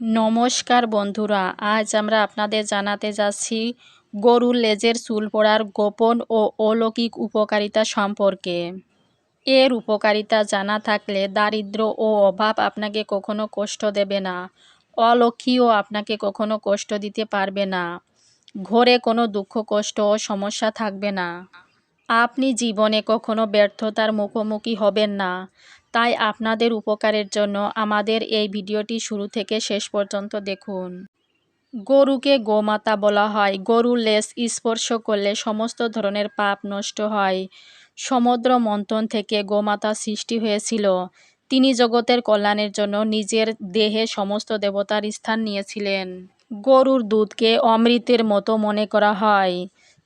নমস্কার বন্ধুরা, আজ আমরা আপনাদের জানাতে যাচ্ছি গরুর লেজের চুল পড়ার গোপন ও অলৌকিক উপকারিতা সম্পর্কে। এর উপকারিতা জানা থাকলে দারিদ্র ও অভাব আপনাকে কখনো কষ্ট দেবে না, অলক্ষীও আপনাকে কখনো কষ্ট দিতে পারবে না, ঘরে কোনো দুঃখ, কষ্ট ও সমস্যা থাকবে না। আপনি জীবনে কখনো ব্যর্থতার মুখোমুখি হবেন না তাই আপনাদের উপকারের জন্য আমাদের এই ভিডিওটি শুরু থেকে শেষ পর্যন্ত দেখুন। গরুকে গোমাতা বলা হয়। গরুর লেজ স্পর্শ করলে সমস্ত ধরনের পাপ নষ্ট হয়। সমুদ্র মন্থন থেকে গোমাতা সৃষ্টি হয়েছিল। তিনি জগতের কল্যাণের জন্য নিজের দেহে সমস্ত দেবতার স্থান নিয়েছিলেন। গরুর দুধকে অমৃতের মতো মনে করা হয়।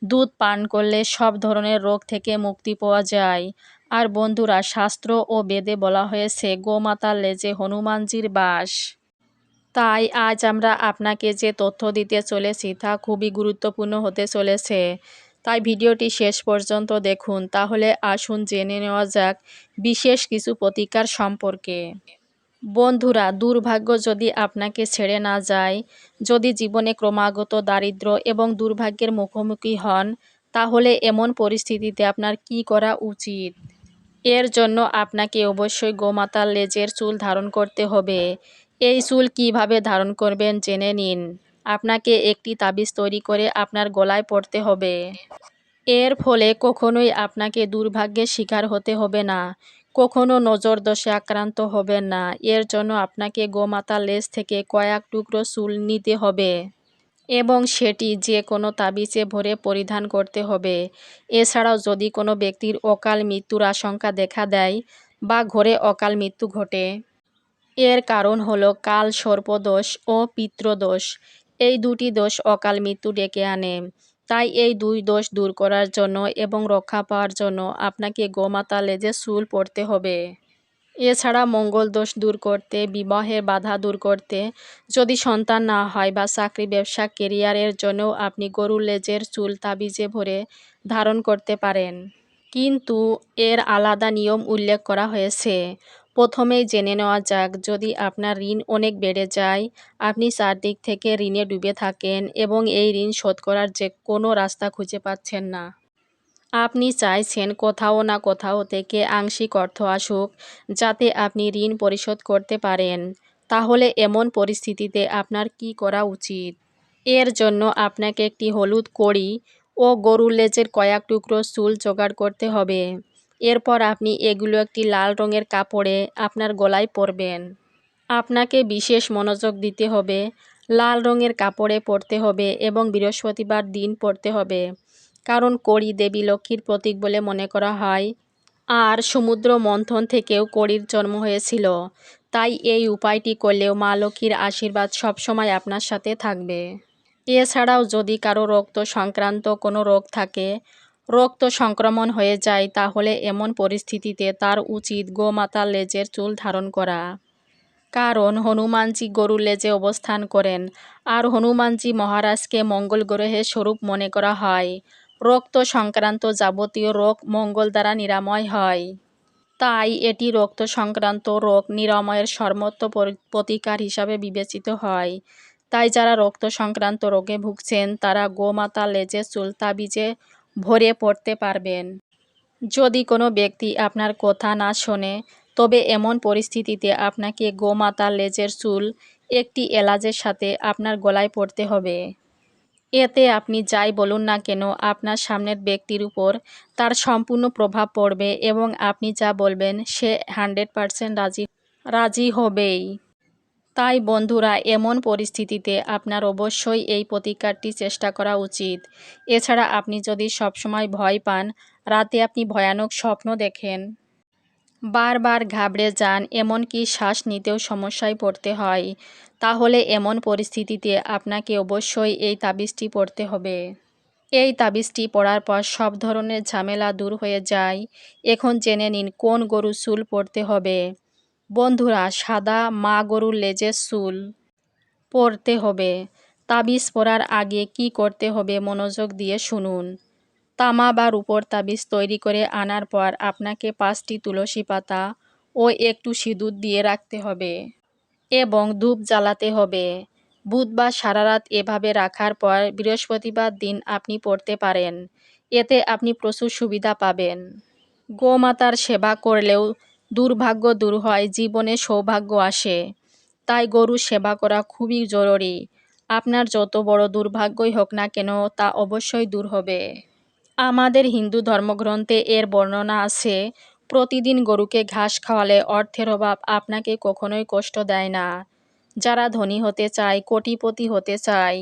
দুধ পান করলে সব ধরনের রোগ থেকে মুক্তি পাওয়া যায়। আর বন্ধুরা শাস্ত্র ও বেদে বলা হয়েছে, গোমাতার লেজে হনুমানজির বাস। তাই আজ আমরা আপনাকে যে তথ্য দিতে চলেছি তা খুবই গুরুত্বপূর্ণ হতে চলেছে। তাই ভিডিওটি শেষ পর্যন্ত দেখুন, তাহলে আসুন জেনে নেওয়া যাক বিশেষ কিছু প্রতিকার সম্পর্কে। বন্ধুরা, দুর্ভাগ্য যদি আপনাকে ছেড়ে না যায়, যদি জীবনে ক্রমাগত দারিদ্র এবং দুর্ভাগ্যের মুখোমুখি হন, তাহলে এমন পরিস্থিতিতে আপনার কি করা উচিত? এর জন্য আপনাকে অবশ্যই গোমাতার লেজের চুল ধারণ করতে হবে। এই চুল কীভাবে ধারণ করবেন জেনে নিন। আপনাকে একটি তাবিজ তৈরি করে আপনার গলায় পড়তে হবে। এর ফলে কখনোই আপনাকে দুর্ভাগ্যের শিকার হতে হবে না। কখনো নজর দোষে আক্রান্ত হবেন না। এর জন্য আপনাকে গোমাতার লেজ থেকে কয়েক টুকরো চুল নিতে হবে। এবং সেটি যে কোনো তাবিজে ভরে পরিধান করতে হবে। এছাড়াও যদি কোনো ব্যক্তির অকাল মৃত্যুর আশঙ্কা দেখা দেয় বা ঘরে অকাল মৃত্যু ঘটে। এর কারণ হলো কাল সর্পদোষ ও পিত্রদোষ। এই দুটি দোষ অকাল মৃত্যু ডেকে আনে। তাই এই দুই দোষ দূর করার জন্য এবং রক্ষা পাওয়ার জন্য আপনাকে গোমাতা লেজে চুল পড়তে হবে। এছাড়া মঙ্গল দোষ দূর করতে, বিবাহের বাধা দূর করতে, যদি সন্তান না হয় বা চাকরি, ব্যবসা, কেরিয়ারের জন্যও আপনি গরুর লেজের চুল তাবিজে ভরে ধারণ করতে পারেন। কিন্তু এর আলাদা নিয়ম উল্লেখ করা হয়েছে। প্রথমেই জেনে নেওয়া যাক, যদি আপনার ঋণ অনেক বেড়ে যায়, আপনি চারদিক থেকে ঋণে ডুবে থাকেন এবং এই ঋণ শোধ করার যে কোনো রাস্তা খুঁজে পাচ্ছেন না। আপনি চাইছেন কোথাও না কোথাও থেকে আংশিক অর্থ আসুক, যাতে আপনি ঋণ পরিশোধ করতে পারেন। তাহলে এমন পরিস্থিতিতে আপনার কি করা উচিত? এর জন্য আপনাকে একটি হলুদ কড়ি ও গরুর লেজের কয়েক টুকরো চুল জোগাড় করতে হবে। এরপর আপনি এগুলো একটি লাল রঙের কাপড়ে আপনার গলায় পরবেন। আপনাকে বিশেষ মনোযোগ দিতে হবে। লাল রঙের কাপড়ে পরতে হবে এবং বৃহস্পতিবার দিন পরতে হবে। কারণ কড়ি দেবী লক্ষ্মীর প্রতীক বলে মনে করা হয়। আর সমুদ্র মন্থন থেকেও কড়ির জন্ম হয়েছিল। তাই এই উপায়টি করলেও মা লক্ষ্মীর আশীর্বাদ সবসময় আপনার সাথে থাকবে। এছাড়াও যদি কারও রক্ত সংক্রান্ত কোনো রোগ থাকে, রক্ত সংক্রমণ হয়ে যায়, তাহলে এমন পরিস্থিতিতে তার উচিত গোমাতার লেজের চুল ধারণ করা। কারণ হনুমানজি গরুর লেজে অবস্থান করেন। আর হনুমানজি মহারাজকে মঙ্গল গ্রহের স্বরূপ মনে করা হয়। রক্ত সংক্রান্ত যাবতীয় রোগ মঙ্গল দ্বারা নিরাময় হয়। তাই এটি রক্ত সংক্রান্ত রোগ নিরাময়ের সর্বোত্ত প্রতিকার হিসাবে বিবেচিত হয়। তাই যারা রক্ত সংক্রান্ত রোগে ভুগছেন, তারা গোমাতা, লেজে, চুলতা বীজে ভরে পড়তে পারবেন। যদি কোনো ব্যক্তি আপনার কথা না শোনে, তবে এমন পরিস্থিতিতে আপনাকে গোমাতা, লেজের চুল, একটি এলাজের সাথে আপনার গলায় পড়তে হবে। এতে আপনি যাই বলুন না কেন, আপনার সামনের ব্যক্তির উপর তার সম্পূর্ণ প্রভাব পড়বে এবং আপনি যা বলবেন সে হান্ড্রেড পারসেন্ট রাজি রাজি হবেই। তাই বন্ধুরা, এমন পরিস্থিতিতে আপনার অবশ্যই এই প্রতিকারটি চেষ্টা করা উচিত। এছাড়া আপনি যদি সবসময় ভয় পান, রাতে আপনি ভয়ানক স্বপ্ন দেখেন। বারবার ঘাবড়ে যান, এমনকি শ্বাস নিতেও সমস্যায় পড়তে হয়। তাহলে এমন পরিস্থিতিতে আপনাকে অবশ্যই এই তাবিজটি পড়তে হবে। এই তাবিজটি পড়ার পর সব ধরনের ঝামেলা দূর হয়ে যায়। এখন জেনে নিন কোন গরু চুল পড়তে হবে। বন্ধুরা, সাদা মা গরুর লেজের চুল পড়তে হবে। তাবিজ পরার আগে কি করতে হবে, মনোযোগ দিয়ে শুনুন। তামা বা রূপর তাবিজ তৈরি করে আনার পর আপনাকে পাঁচটি তুলসী পাতা ও একটু সিঁদুর দিয়ে রাখতে হবে এবং ধূপ জ্বালাতে হবে। বুধবার সারা রাত এভাবে রাখার পর বৃহস্পতিবার দিন আপনি পড়তে পারেন। এতে আপনি প্রচুর সুবিধা পাবেন। গোমাতার সেবা করলেও দুর্ভাগ্য দূর হয়, জীবনে সৌভাগ্য আসে। তাই গরু সেবা করা খুবই জরুরি। আপনার যত বড় দুর্ভাগ্যই হোক না কেন তা অবশ্যই দূর হবে। আমাদের হিন্দু ধর্মগ্রন্থে এর বর্ণনা আছে, প্রতিদিন গরুকে ঘাস খাওয়ালে অর্থের অভাব আপনাকে কখনোই কষ্ট দেয় না। যারা ধনী হতে চায়, কোটিপতি হতে চায়,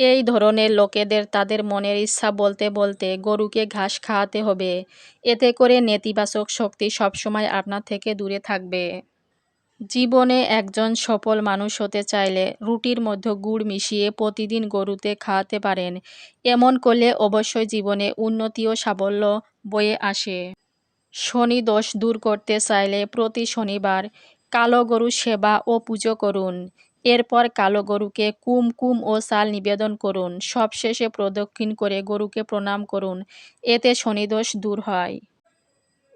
এই ধরনের লোকেদের তাদের মনের ইচ্ছা বলতে বলতে গরুকে ঘাস খাওয়াতে হবে। এতে করে নেতিবাচক শক্তি সবসময় আপনার থেকে দূরে থাকবে। জীবনে একজন সফল মানুষ হতে চাইলে রুটির মধ্যে গুড় মিশিয়ে প্রতিদিন গরুতে খাওয়াতে পারেন। এমন করলে অবশ্যই জীবনে উন্নতি ও সাফল্য বয়ে আসে। শনি দোষ দূর করতে চাইলে প্রতি শনিবার কালো গরু সেবা ও পুজো করুন। এরপর কালো গরুকে কুম কুম ও সাল নিবেদন করুন। সবশেষে প্রদক্ষিণ করে গরুকে প্রণাম করুন। এতে শনিদোষ দূর হয়।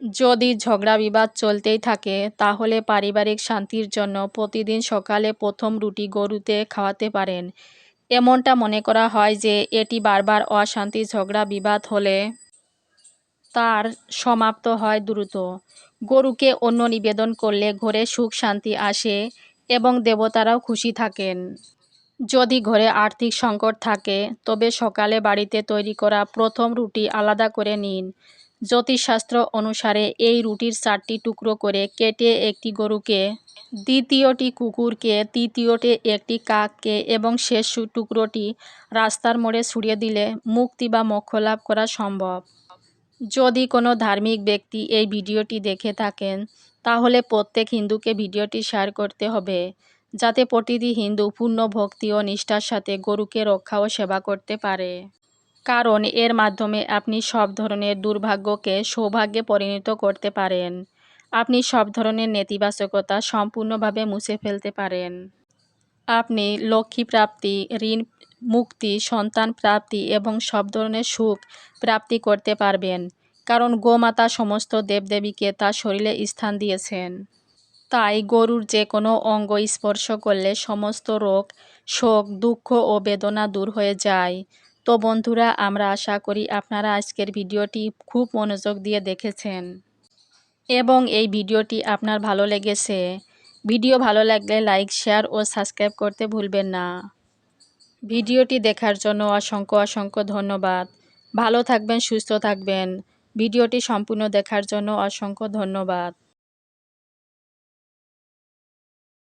যদি ঝগড়া বিবাদ চলতেই থাকে, তাহলে পারিবারিক শান্তির জন্য প্রতিদিন সকালে প্রথম রুটি গরুতে খাওয়াতে পারেন। এমনটা মনে করা হয় যে এটি বারবার অশান্তি ঝগড়া বিবাদ হলে তার সমাপ্ত হয় দ্রুত। গরুকে অন্য নিবেদন করলে ঘরে সুখ, শান্তি আসে এবং দেবতারাও খুশি থাকেন। যদি ঘরে আর্থিক সংকট থাকে, তবে সকালে বাড়িতে তৈরি করা প্রথম রুটি আলাদা করে নিন। জ্যোতিষশাস্ত্র অনুসারে এই রুটির চারটি টুকরো করে কেটে একটি গরুকে, দ্বিতীয়টি কুকুরকে, তৃতীয়টি একটি কাককে এবং শেষ টুকরোটি রাস্তার মোড়ে ছুড়িয়ে দিলে মুক্তি বা মোক্ষ লাভ করা সম্ভব। যদি কোনো ধার্মিক ব্যক্তি এই ভিডিওটি দেখে থাকেন, তাহলে প্রত্যেক হিন্দুকে ভিডিওটি শেয়ার করতে হবে, যাতে প্রতিটি হিন্দু পূর্ণ ভক্তি ও নিষ্ঠার সাথে গরুকে রক্ষা ও সেবা করতে পারে। কারণ এর মাধ্যমে আপনি সব ধরনের দুর্ভাগ্যকে সৌভাগ্যে পরিণত করতে পারেন। আপনি সব ধরনের নেতিবাচকতা সম্পূর্ণভাবে মুছে ফেলতে পারেন। আপনি লক্ষ্মী প্রাপ্তি, ঋণ, মুক্তি, সন্তান প্রাপ্তি এবং সব ধরনের সুখ প্রাপ্তি করতে পারবেন, কারণ গোমাতা সমস্ত দেবদেবীকে তার শরীরে স্থান দিয়েছেন। তাই গরুর যে কোনো অঙ্গ স্পর্শ করলে সমস্ত রোগ, শোক, দুঃখ ও বেদনা দূর হয়ে যায়। তো বন্ধুরা, আমরা আশা করি আপনারা আজকের ভিডিওটি খুব মনোযোগ দিয়ে দেখেছেন এবং এই ভিডিওটি আপনার ভালো লেগেছে। ভিডিও ভালো লাগলে লাইক, শেয়ার ও সাবস্ক্রাইব করতে ভুলবেন না। ভিডিওটি দেখার জন্য অসংখ্য অসংখ্য ধন্যবাদ। ভালো থাকবেন, সুস্থ থাকবেন। ভিডিওটি সম্পূর্ণ দেখার জন্য অসংখ্য ধন্যবাদ।